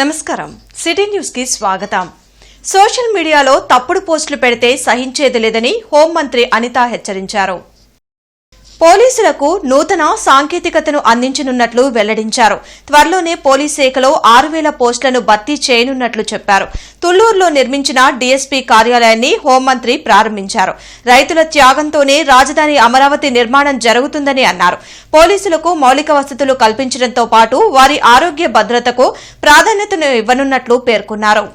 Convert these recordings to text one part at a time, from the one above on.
నమస్కారం. సిటీ న్యూస్కి స్వాగతం. సోషల్ మీడియాలో తప్పుడు పోస్టులు పెడితే సహించేది లేదని హోంమంత్రి అనిత హెచ్చరించారు. పోలీసులకు నూతన సాంకేతికతను అందించనున్నట్లు వెల్లడించారు. త్వరలోనే పోలీస్ శాఖలో ఆరు వేల పోస్టులను భర్తీ చేయనున్నట్లు చెప్పారు. తుళ్ళూరులో నిర్మించిన డీఎస్పీ కార్యాలయాన్ని హోంమంత్రి ప్రారంభించారు. రైతుల త్యాగంతోనే రాజధాని అమరావతి నిర్మాణం జరుగుతుందని అన్నారు. పోలీసులకు మౌలిక వసతులు కల్పించడంతో పాటు వారి ఆరోగ్య భద్రతకు ప్రాధాన్యతను ఇవ్వనున్నట్లు పేర్కొన్నారు.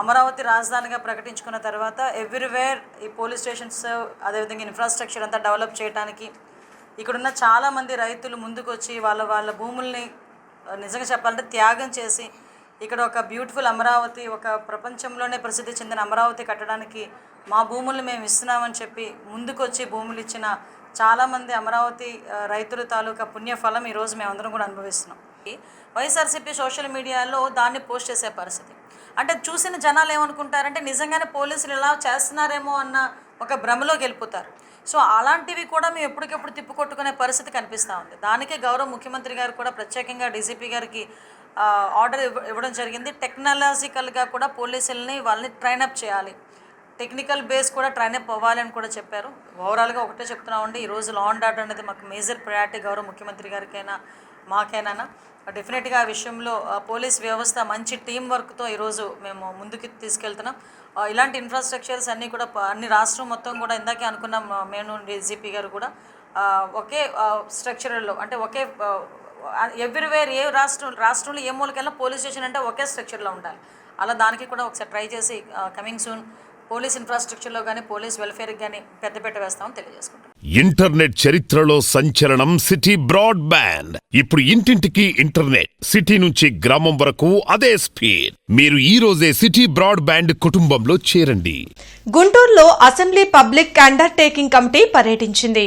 అమరావతి రాజధానిగా ప్రకటించుకున్న తర్వాత ఎవ్రీవేర్ ఈ పోలీస్ స్టేషన్స్ అదేవిధంగా ఇన్ఫ్రాస్ట్రక్చర్ అంతా డెవలప్ చేయడానికి ఇక్కడున్న చాలామంది రైతులు ముందుకొచ్చి వాళ్ళ వాళ్ళ భూముల్ని నిజంగా చెప్పాలంటే త్యాగం చేసి ఇక్కడ ఒక బ్యూటిఫుల్ అమరావతి ఒక ప్రపంచంలోనే ప్రసిద్ధి చెందిన అమరావతి కట్టడానికి మా భూముల్ని మేము ఇస్తున్నామని చెప్పి ముందుకొచ్చి భూములు ఇచ్చిన చాలామంది అమరావతి రైతుల తాలూకా పుణ్యఫలం ఈరోజు మేమందరం కూడా అనుభవిస్తున్నాం. వైఎస్ఆర్సీపీ సోషల్ మీడియాలో దాన్ని పోస్ట్ చేసే పరిస్థితి. అంటే చూసిన జనాలు ఏమనుకుంటారంటే నిజంగానే పోలీసులు ఇలా చేస్తున్నారేమో అన్న ఒక భ్రమలోకి వెళ్ళిపోతారు. సో అలాంటివి కూడా మేము ఎప్పటికెప్పుడు తిప్పుకొట్టుకునే పరిస్థితి కనిపిస్తూ ఉంది. దానికే గౌరవ ముఖ్యమంత్రి గారు కూడా ప్రత్యేకంగా డీజీపీ గారికి ఆర్డర్ ఇవ్వ- ఇవ్వడం జరిగింది. టెక్నాలజికల్గా కూడా పోలీసుల్ని వాళ్ళని ట్రైనప్ చేయాలి. టెక్నికల్ బేస్ కూడా ట్రైనప్ అవ్వాలి అని కూడా చెప్పారు. ఓవరాల్గా ఒకటే చెప్తున్నామండి ఈరోజు లా అండ్ ఆర్డర్ అనేది మాకు మేజర్ ప్రయారిటీ గౌరవ ముఖ్యమంత్రి గారికైనా మాకైనా డెఫినెట్గా ఆ విషయంలో పోలీస్ వ్యవస్థ మంచి టీం వర్క్తో ఈరోజు మేము ముందుకు తీసుకెళ్తున్నాం. ఇలాంటి ఇన్ఫ్రాస్ట్రక్చర్స్ అన్నీ కూడా అన్ని రాష్ట్రం మొత్తం కూడా ఇందాకే అనుకున్నాం ఆ, మేము డీజీపీ గారు కూడా. ఒకే స్ట్రక్చర్లో అంటే ఒకే ఎవ్రీవేర్ ఏ రాష్ట్రం రాష్ట్రంలో ఏ మూలకెళ్ళినా పోలీస్ స్టేషన్ అంటే ఒకే స్ట్రక్చర్లో ఉండాలి. అలా దానికి కూడా ఒకసారి ట్రై చేసి కమింగ్ సూన్ పోలీస్ ఇన్ఫ్రాస్ట్రక్చర్లో కానీ పోలీస్ వెల్ఫేర్కి కానీ పెద్దపీట వేస్తామని తెలియజేసుకుంటాం ఇంటర్నెట్ చరిత్రలో సంచలనం సిటీ బ్రాడ్బ్యాండ్. ఇప్పుడు ఇంటింటికి ఇంటర్నెట్. సిటీ నుంచి గ్రామం వరకు అదే స్పీడ్. మీరు ఈ రోజే సిటీ బ్రాడ్బ్యాండ్ కుటుంబంలో చేరండి. గుంటూరులో అసెంబ్లీ పబ్లిక్ అండర్టేకింగ్ కమిటీ పర్యటించింది.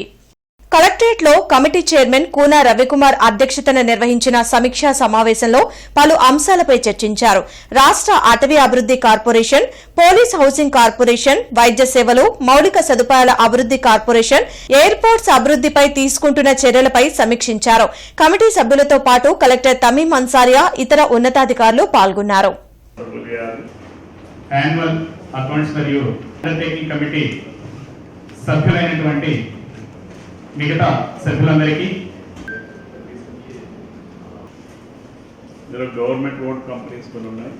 కలెక్టరేట్లో కమిటీ చైర్మన్ కూనా రవికుమార్ అధ్యక్షతన నిర్వహించిన సమీక్షా సమావేశంలో పలు అంశాలపై చర్చించారు. రాష్ట్ర అటవీ అభివృద్ది కార్పొరేషన్ పోలీస్ హౌసింగ్ కార్పొరేషన్ వైద్య సేవలు మౌలిక సదుపాయాల అభివృద్ది కార్పొరేషన్ ఎయిర్పోర్ట్స్ అభివృద్దిపై తీసుకుంటున్న చర్యలపై సమీక్షించారు. కమిటీ సభ్యులతో పాటు కలెక్టర్ తమీం అన్సారియా ఇతర ఉన్నతాధికారులు పాల్గొన్నారు. సభ్యులైనటువంటి మిగతా సభ్యులందరికీ ఇందులో గవర్నమెంట్ ఓన్ కంపెనీస్ కొన్ని ఉన్నాయి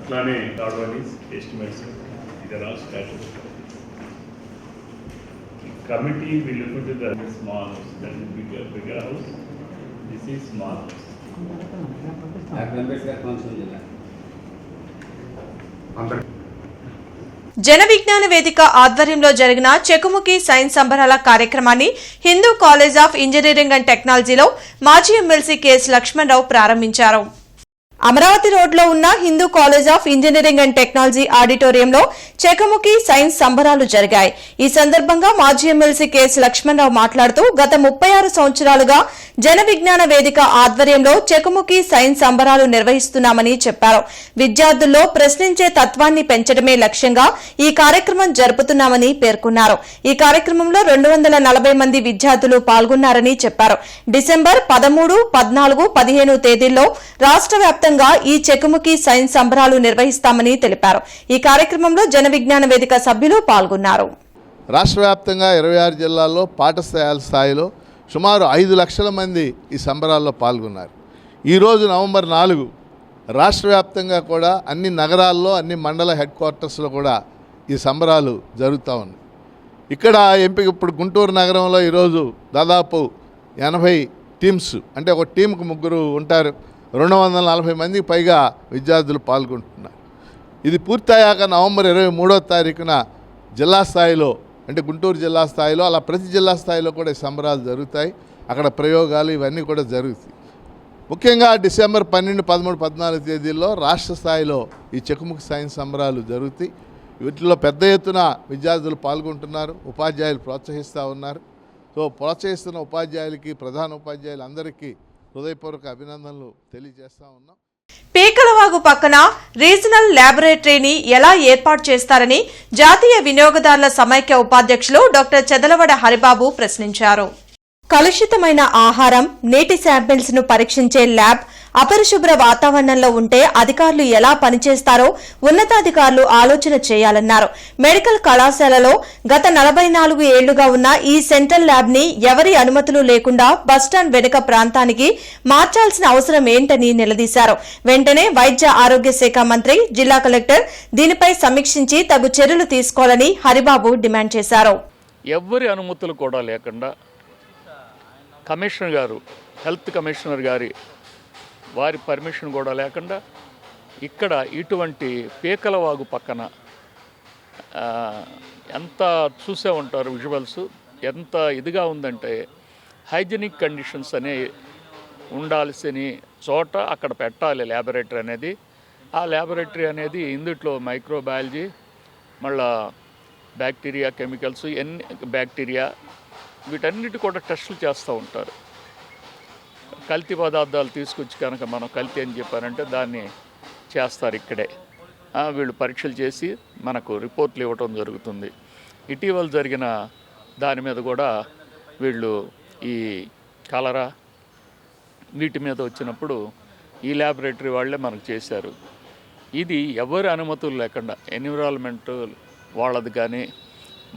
అట్లానే థర్డ్ వన్ ఈస్ ఎస్టిమేట్స్ ఇది all status committee will look to the small house that is bigger bigger house this is small house doctor Ambedkar council జిల్లా జన విజ్ఞాన వేదిక ఆధ్వర్యంలో జరిగిన చెకుముఖి సైన్స్ సంబరాల కార్యక్రమాన్ని Hindu college of engineering and టెక్నాలజీలో మాజీ MLC K S Lakshmanarao ప్రారంభించారు. అమరావతి రోడ్లో ఉన్న Hindu college of engineering and technology ఆడిటోరియంలో చెకముఖి సైన్స్ సంబరాలు జరిగాయి. ఈ సందర్భంగా మాజీ ఎమ్మెల్సీ కెఎస్ లక్ష్మణరావు మాట్లాడుతూ గత ముప్పై ఆరు సంవత్సరాలుగా జన విజ్ఞాన వేదిక ఆధ్వర్యంలో చెకముఖి సైన్స్ సంబరాలు నిర్వహిస్తున్నామని చెప్పారు. విద్యార్థుల్లో ప్రశ్నించే తత్వాన్ని పెంచడమే లక్ష్యంగా ఈ కార్యక్రమం జరుపుతున్నామని పేర్కొన్నారు. ఈ కార్యక్రమంలో రెండు వందల నలభై మంది విద్యార్థులు పాల్గొన్నారని చెప్పారు. డిసెంబర్ పదమూడు పద్నాలుగు పదిహేను తేదీల్లో రాష్ట్ర వ్యాప్తంగా ఈ చెకుముకి సైన్స్ సంబరాలు నిర్వహిస్తామని తెలిపారు. ఈ కార్యక్రమంలో జన విజ్ఞాన వేదిక సభ్యులు పాల్గొన్నారు. రాష్ట్ర వ్యాప్తంగా ఇరవై ఆరు జిల్లాల్లో పాఠశాల స్థాయిలో సుమారు ఐదు లక్షల మంది ఈ సంబరాల్లో పాల్గొన్నారు. ఈరోజు నవంబర్ నాలుగు రాష్ట్ర వ్యాప్తంగా కూడా అన్ని నగరాల్లో అన్ని మండల హెడ్ క్వార్టర్స్లో కూడా ఈ సంబరాలు జరుగుతూ ఉన్నాయి. ఇక్కడ ఎంపిక ఇప్పుడు గుంటూరు నగరంలో ఈరోజు దాదాపు ఎనభై టీమ్స్ అంటే ఒక టీంకు ముగ్గురు ఉంటారు. రెండు వందల నలభై మందికి పైగా విద్యార్థులు పాల్గొంటున్నారు. ఇది పూర్తయ్యాక నవంబర్ ఇరవై మూడో తారీఖున జిల్లా స్థాయిలో అంటే గుంటూరు జిల్లా స్థాయిలో అలా ప్రతి జిల్లా స్థాయిలో కూడా సంబరాలు జరుగుతాయి. అక్కడ ప్రయోగాలు ఇవన్నీ కూడా జరుగుతాయి. ముఖ్యంగా డిసెంబర్ పన్నెండు పదమూడు పద్నాలుగు తేదీల్లో రాష్ట్ర స్థాయిలో ఈ చెక్కుముఖి సైన్స్ సంబరాలు జరుగుతాయి. వీటిలో పెద్ద ఎత్తున విద్యార్థులు పాల్గొంటున్నారు ఉపాధ్యాయులు ప్రోత్సహిస్తూ ఉన్నారు. సో ప్రోత్సహిస్తున్న ఉపాధ్యాయులకి ప్రధాన ఉపాధ్యాయులు అందరికీ హృదయపూర్వక అభినందనలు తెలియజేస్తా ఉన్నాం. పీకలవాగు పక్కన రీజనల్ ల్యాబొరేటరీని ఎలా ఏర్పాటు చేస్తారని జాతీయ వినియోగదారుల సమైక్య ఉపాధ్యక్షులు డాక్టర్ చెదలవడ హరిబాబు ప్రశ్నించారు. కలుషితమైన ఆహారం నీటి శాంపిల్స్ను పరీక్షించే ల్యాబ్ అపరిశుభ్ర వాతావరణంలో ఉంటే అధికారులు ఎలా పనిచేస్తారో ఉన్నతాధికారులు ఆలోచన చేయాలన్నారు. మెడికల్ కళాశాలలో గత నలభై నాలుగు ఏళ్ళుగా ఉన్న ఈ సెంట్రల్ ల్యాబ్ని ఎవరి అనుమతులు లేకుండా బస్టాండ్ వెనుక ప్రాంతానికి మార్చాల్సిన అవసరం ఏంటని నిలదీశారు. వెంటనే వైద్య ఆరోగ్య శాఖ మంత్రి జిల్లా కలెక్టర్ దీనిపై సమీక్షించి తగు చర్యలు తీసుకోవాలని హరిబాబు డిమాండ్ చేశారు. ఎవ్వరి అనుమతులు కూడా లేకుండా కమిషనర్ గారు హెల్త్ కమిషనర్ గారి వారి పర్మిషన్ కూడా లేకుండా ఇక్కడ ఇటువంటి పీకలవాగు పక్కన ఎంత చూసే ఉంటారు విజువల్స్ ఎంత ఇదిగా ఉందంటే హైజీనిక్ కండిషన్స్ అనే ఉండాల్సిన చోట అక్కడ పెట్టాలి ల్యాబొరేటరీ అనేది. ఆ ల్యాబొరేటరీ అనేది ఇందుట్లో మైక్రోబయాలజీ మళ్ళా బ్యాక్టీరియా కెమికల్స్ ఎన్ని బ్యాక్టీరియా వీటన్నిటి కూడా టెస్టులు చేస్తూ ఉంటారు. కల్తీ పదార్థాలు తీసుకొచ్చి కనుక మనం కల్తీ అని చెప్పారంటే దాన్ని చేస్తారు ఇక్కడే. వీళ్ళు పరీక్షలు చేసి మనకు రిపోర్ట్లు ఇవ్వటం జరుగుతుంది. ఇటీవల జరిగిన దాని మీద కూడా వీళ్ళు ఈ కలరా వీటి మీద వచ్చినప్పుడు ఈ ల్యాబొరేటరీ వాళ్ళే మనకు చేశారు. ఇది ఎవరి అనుమతులు లేకుండా ఎన్విరాన్మెంట్ వాళ్ళది కానీ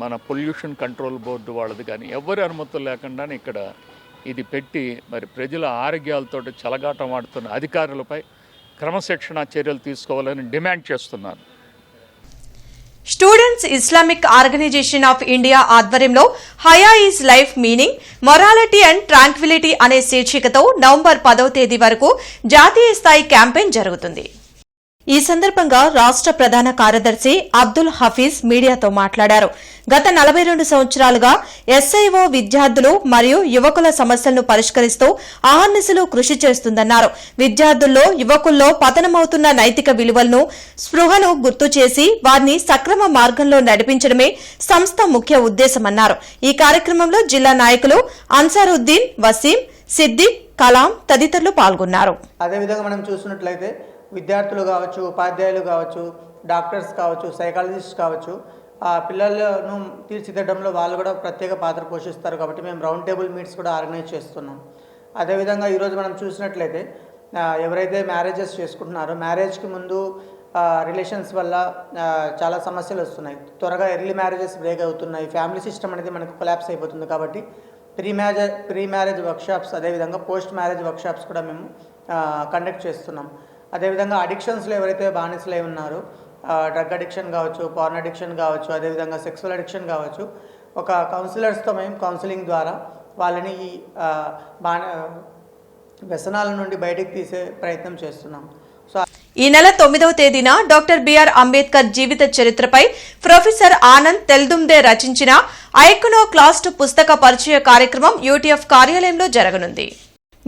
మన పొల్యూషన్ కంట్రోల్ బోర్డు వాళ్ళది కానీ ఎవరి అనుమతులు లేకుండానే ఇక్కడ ఇది పెట్టి మరి ప్రజల ఆరోగ్యాలతో చలగాటం ఆడుతున్న అధికారులపై క్రమశిక్షణ చర్యలు తీసుకోవాలని డిమాండ్ చేస్తున్నాను students Islamic organisation of India ఆధ్వర్యంలో Hagia is life meaning morality and tranquillity అనే శీర్షికతో నవంబర్ పదవ తేదీ వరకు జాతీయ స్థాయి క్యాంపెయిన్ జరుగుతుంది. ఈ సందర్భంగా రాష్ట్ర ప్రధాన కార్యదర్శి అబ్దుల్ హఫీజ్ మీడియాతో మాట్లాడారు. గత నలభై రెండు సంవత్సరాలుగా ఎస్ఐఓ విద్యార్థులు మరియు యువకుల సమస్యలను పరిష్కరిస్తూ ఆహర్నిశలు కృషి చేస్తుందన్నారు. విద్యార్థుల్లో యువకుల్లో పతనమవుతున్న నైతిక విలువలను స్పృహను గుర్తు చేసి వారిని సక్రమ మార్గంలో నడిపించడమే సంస్థ ముఖ్య ఉద్దేశమన్నారు. ఈ కార్యక్రమంలో జిల్లా నాయకులు అన్సారుద్దీన్ వసీం సిద్దిక్ కలాం తదితరులు పాల్గొన్నారు. అదేవిధంగా మనం చూసినట్లయితే విద్యార్థులు కావచ్చు ఉపాధ్యాయులు కావచ్చు డాక్టర్స్ కావచ్చు సైకాలజిస్ట్ కావచ్చు ఆ పిల్లలను తీర్చిదిద్దడంలో వాళ్ళు కూడా ప్రత్యేక పాత్ర పోషిస్తారు కాబట్టి మేము రౌండ్ టేబుల్ మీట్స్ కూడా ఆర్గనైజ్ చేస్తున్నాం. అదేవిధంగా ఈరోజు మనం చూసినట్లయితే ఎవరైతే మ్యారేజెస్ చేసుకుంటున్నారో మ్యారేజ్కి ముందు రిలేషన్స్ వల్ల చాలా సమస్యలు వస్తున్నాయి. త్వరగా ఎర్లీ మ్యారేజెస్ బ్రేక్ అవుతున్నాయి. ఫ్యామిలీ సిస్టమ్ అనేది మనకు కొలాప్స్ అయిపోతుంది కాబట్టి pre marriage pre marriage workshops అదేవిధంగా పోస్ట్ మ్యారేజ్ వర్క్షాప్స్ కూడా మేము కండక్ట్ చేస్తున్నాం. అదేవిధంగా అడిక్షన్స్లో ఎవరైతే బానిసలై ఉన్నారో డ్రగ్ అడిక్షన్ కావచ్చు పార్న్ అడిక్షన్ కావచ్చు అదేవిధంగా సెక్సువల్ అడిక్షన్ కావచ్చు ఒక కౌన్సిలర్స్తో మేము కౌన్సిలింగ్ ద్వారా వాళ్ళని ఈ బాణ వ్యసనాల నుండి బయటకు తీసే ప్రయత్నం చేస్తున్నాం. సో ఈ నెల తొమ్మిదవ తేదీన డాక్టర్ బిఆర్ అంబేద్కర్ జీవిత చరిత్రపై ప్రొఫెసర్ ఆనంద్ తెల్దుందే రచించిన ఐకనో క్లాస్ట్ పుస్తక పరిచయ కార్యక్రమం యూటీఎఫ్ కార్యాలయంలో జరగనుంది.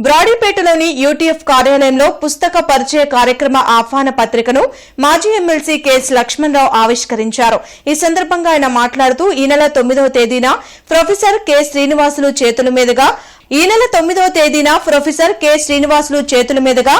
బ్రాడీపేటలోని యూటీఎఫ్ కార్యాలయంలో పుస్తక పరిచయ కార్యక్రమ ఆహ్వాన పత్రికను మాజీ ఎమ్మెల్సీ కెఎస్ లక్ష్మణరావు ఆవిష్కరించారు. ఈ సందర్భంగా ఆయన మాట్లాడుతూ ఈ నెల తొమ్మిదవ తేదీన ప్రొఫెసర్ కె. శ్రీనివాసులు చేతుల మీదుగా ఈ నెల తొమ్మిదవ తేదీన ప్రొఫెసర్ కె. శ్రీనివాసులు చేతుల మీదుగా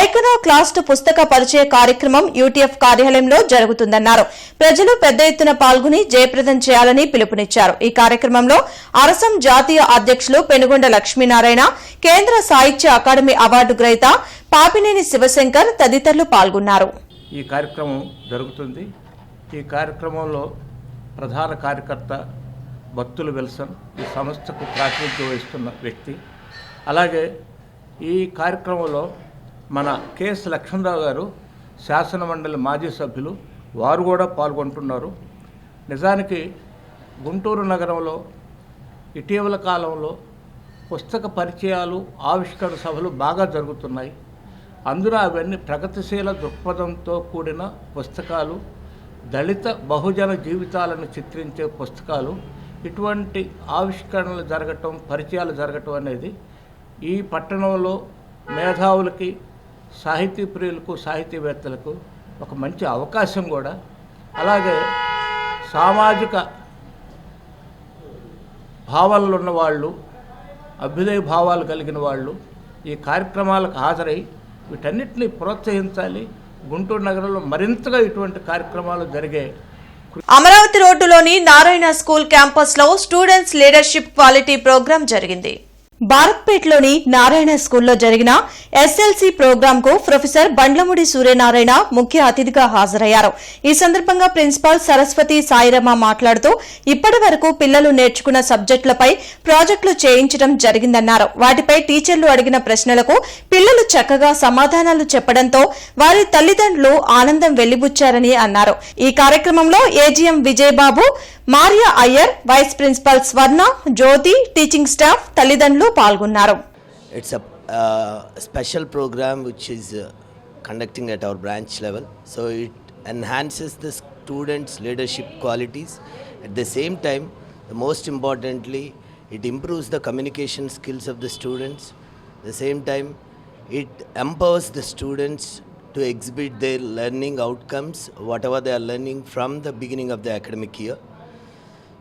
ఐకనో క్లాస్ట్ పుస్తక పరిచయ కార్యక్రమం యూటీఎఫ్ కార్యాలయంలో జరుగుతుందన్నారు. ప్రజలు పెద్ద ఎత్తున పాల్గొని జయప్రదం చేయాలని పిలుపునిచ్చారు. ఈ కార్యక్రమంలో అరసం జాతీయ అధ్యక్షులు పెనుగొండ లక్ష్మీనారాయణ కేంద్ర సాహిత్య అకాడమీ అవార్డు గ్రహీత పాపినేని శివశంకర్ తదితరులు పాల్గొన్నారు. ఈ కార్యక్రమం జరుగుతుంది. ఈ కార్యక్రమంలో ప్రధాన కార్యకర్త భక్తులు విల్సన్ ఈ సంస్థకు ప్రాతినిధ్యం వహిస్తున్న వ్యక్తి. అలాగే ఈ కార్యక్రమంలో మన కెఎస్ లక్ష్మణరావు గారు శాసనమండలి మాజీ సభ్యులు వారు కూడా పాల్గొంటున్నారు. నిజానికి గుంటూరు నగరంలో ఇటీవల కాలంలో పుస్తక పరిచయాలు ఆవిష్కరణ సభలు బాగా జరుగుతున్నాయి. అందున అవన్నీ ప్రగతిశీల దృక్పథంతో కూడిన పుస్తకాలు దళిత బహుజన జీవితాలను చిత్రించే పుస్తకాలు ఇటువంటి ఆవిష్కరణలు జరగటం పరిచయాలు జరగటం అనేది ఈ పట్టణంలో మేధావులకి సాహితీ ప్రియులకు సాహితీవేత్తలకు ఒక మంచి అవకాశం కూడా. అలాగే సామాజిక భావాలు ఉన్న వాళ్ళు అభ్యుదయ భావాలు కలిగిన వాళ్ళు ఈ కార్యక్రమాలకు హాజరై వీటన్నిటిని ప్రోత్సహించాలి. గుంటూరు నగరంలో మరింతగా ఇటువంటి కార్యక్రమాలు జరిగే అమరావతి రోడ్డులోని నారాయణ స్కూల్ క్యాంపస్లో స్టూడెంట్స్ లీడర్షిప్ క్వాలిటీ ప్రోగ్రాం జరిగింది. భారత్పేట్లోని నారాయణ స్కూల్లో జరిగిన ఎస్ఎల్సీ ప్రోగ్రాం కు ప్రొఫెసర్ బండ్లముడి సూర్యనారాయణ ముఖ్య అతిథిగా హాజరయ్యారు. ఈ సందర్భంగా ప్రిన్సిపాల్ సరస్వతి సాయిరమ్మ మాట్లాడుతూ ఇప్పటి వరకు పిల్లలు నేర్చుకున్న సబ్జెక్టులపై ప్రాజెక్టులు చేయించడం జరిగిందన్నారు. వాటిపై టీచర్లు అడిగిన ప్రశ్నలకు పిల్లలు చక్కగా సమాధానాలు చెప్పడంతో వారి తల్లిదండ్రులు ఆనందం వెల్లిబుచ్చారని అన్నారు. ఈ కార్యక్రమంలో AGM Vijayababu మార్య Iyer vice principal Swarna Jyothi teaching staff తల్లిదండ్రులు పాల్గొన్నారు It's a uh, special program which is uh, conducting at our branch level. So it enhances the students' leadership qualities. At the same time, the most importantly, it improves the communication skills of the students. At the same time, it empowers the students to exhibit their learning outcomes, whatever they are learning from the beginning of the academic year.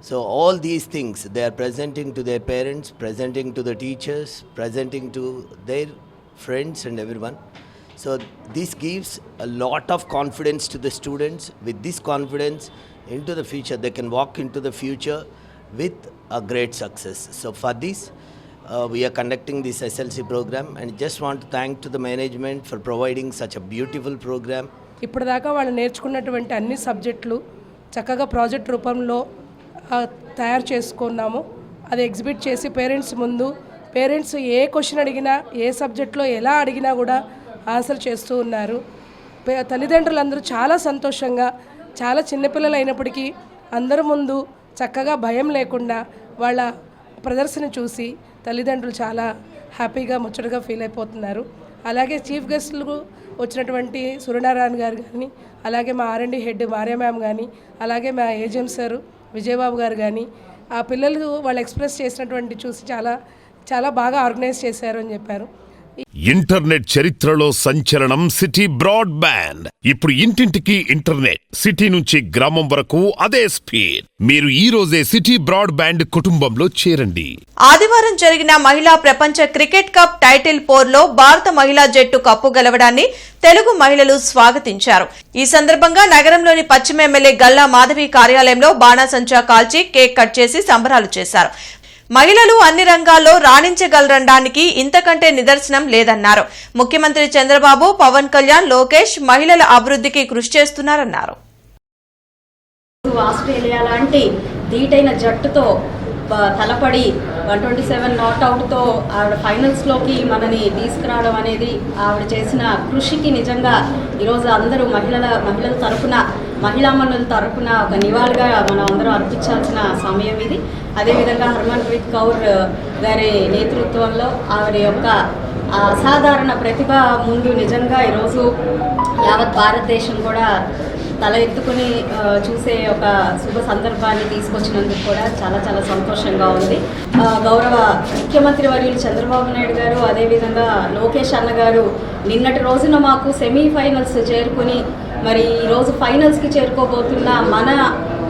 So all these things they are presenting to their parents presenting to the teachers presenting to their friends and everyone so this gives a lot of confidence to the students with this confidence into the future they can walk into the future with a great success so for this we're conducting this SLC programme and just want thank to the management for providing such a beautiful programme ఇప్పటిదాకా వాళ్ళు నేర్చుకున్నటువంటి అన్ని సబ్జెక్టులు చక్కగా project రూపంలో తయారు చేసుకున్నాము. అది ఎగ్జిబిట్ చేసి పేరెంట్స్ ముందు పేరెంట్స్ ఏ క్వశ్చన్ అడిగినా ఏ సబ్జెక్ట్లో ఎలా అడిగినా కూడా ఆన్సర్ చేస్తూ ఉన్నారు. తల్లిదండ్రులందరూ చాలా సంతోషంగా చాలా చిన్నపిల్లలు అయినప్పటికీ అందరి ముందు చక్కగా భయం లేకుండా వాళ్ళ ప్రదర్శన చూసి తల్లిదండ్రులు చాలా హ్యాపీగా ముచ్చటగా ఫీల్ అయిపోతున్నారు. అలాగే చీఫ్ గెస్టులు వచ్చినటువంటి సూర్యనారాయణ గారు కానీ అలాగే మా ఆర్ఎండి హెడ్ మారియా మ్యామ్ కానీ అలాగే మా ఏజిఎం సారు విజయబాబు గారు కానీ ఆ పిల్లలు వాళ్ళు ఎక్స్ప్రెస్ చేసినటువంటి చూసి చాలా చాలా బాగా ఆర్గనైజ్ చేశారు అని చెప్పారు. ఇంటర్నెట్ చరిత్రలో సంచలనం సిటీ బ్రాడ్ బ్యాండ్ ఇప్పుడు ఇంటింటికి ఇంటర్నెట్ సిటీ నుంచి గ్రామం వరకు అదే స్పీడ్. మీరు ఈ రోజే సిటీ బ్రాడ్ బ్యాండ్ కుటుంబంలో చేరండి. ఆదివారం జరిగిన మహిళా ప్రపంచ క్రికెట్ కప్ టైటిల్ పోర్లో భారత మహిళా జట్టు కప్పు గెలవడాన్ని తెలుగు మహిళలు స్వాగతించారు. ఈ సందర్భంగా నగరంలోని పశ్చిమ ఎమ్మెల్యే గల్లా మాధవి కార్యాలయంలో బాణాసంచా కాల్చి కేక్ కట్ చేసి సంబరాలు చేశారు. మహిళలు అన్ని రంగాల్లో రాణించగలరనడానికి ఇంతకంటే నిదర్శనం లేదన్నారు. ముఖ్యమంత్రి చంద్రబాబు పవన్ కళ్యాణ్ లోకేష్ మహిళల అభివృద్ధికి కృషి చేస్తున్నారన్నారు. ఆస్ట్రేలియా లాంటి ధీటైన జట్టుతో తలపడి వన్ ట్వంటీ సెవెన్ నాట్అవుట్తో ఆవిడ ఫైనల్స్లోకి మనని తీసుకురావడం అనేది ఆవిడ చేసిన కృషికి నిజంగా ఈరోజు అందరూ మహిళల మహిళల తరపున మహిళా తరఫున ఒక నివాళిగా మనం అందరం అర్పించాల్సిన సమయం ఇది. అదేవిధంగా హర్మన్ప్రీత్ కౌర్ గారి నేతృత్వంలో ఆవిడ యొక్క అసాధారణ ప్రతిభ ముందు నిజంగా ఈరోజు యావత్ భారతదేశం కూడా తల ఎత్తుకుని చూసే ఒక శుభ సందర్భాన్ని తీసుకొచ్చినందుకు కూడా చాలా చాలా సంతోషంగా ఉంది. గౌరవ ముఖ్యమంత్రి వర్యులు చంద్రబాబు నాయుడు గారు అదేవిధంగా లోకేష్ అన్న గారు నిన్నటి రోజున మాకు సెమీఫైనల్స్ చేరుకుని మరి ఈరోజు ఫైనల్స్కి చేరుకోబోతున్న మన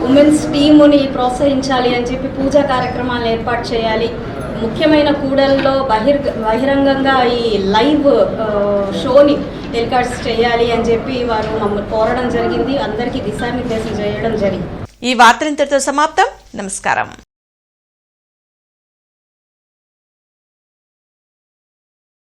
ఉమెన్స్ టీముని ప్రోత్సహించాలి అని చెప్పి పూజా కార్యక్రమాలను ఏర్పాటు చేయాలి. ముఖ్యమైన కూడల్లో బహిర్ బహిరంగంగా ఈ లైవ్ షోని టెలికాస్ట్ చేయాలి అని చెప్పి వారు మమ్మల్ని కోరడం జరిగింది. అందరికీ దిశానిర్దేశం చేయడం జరిగింది. ఈ వార్తలింతటితో సమాప్తం. నమస్కారం.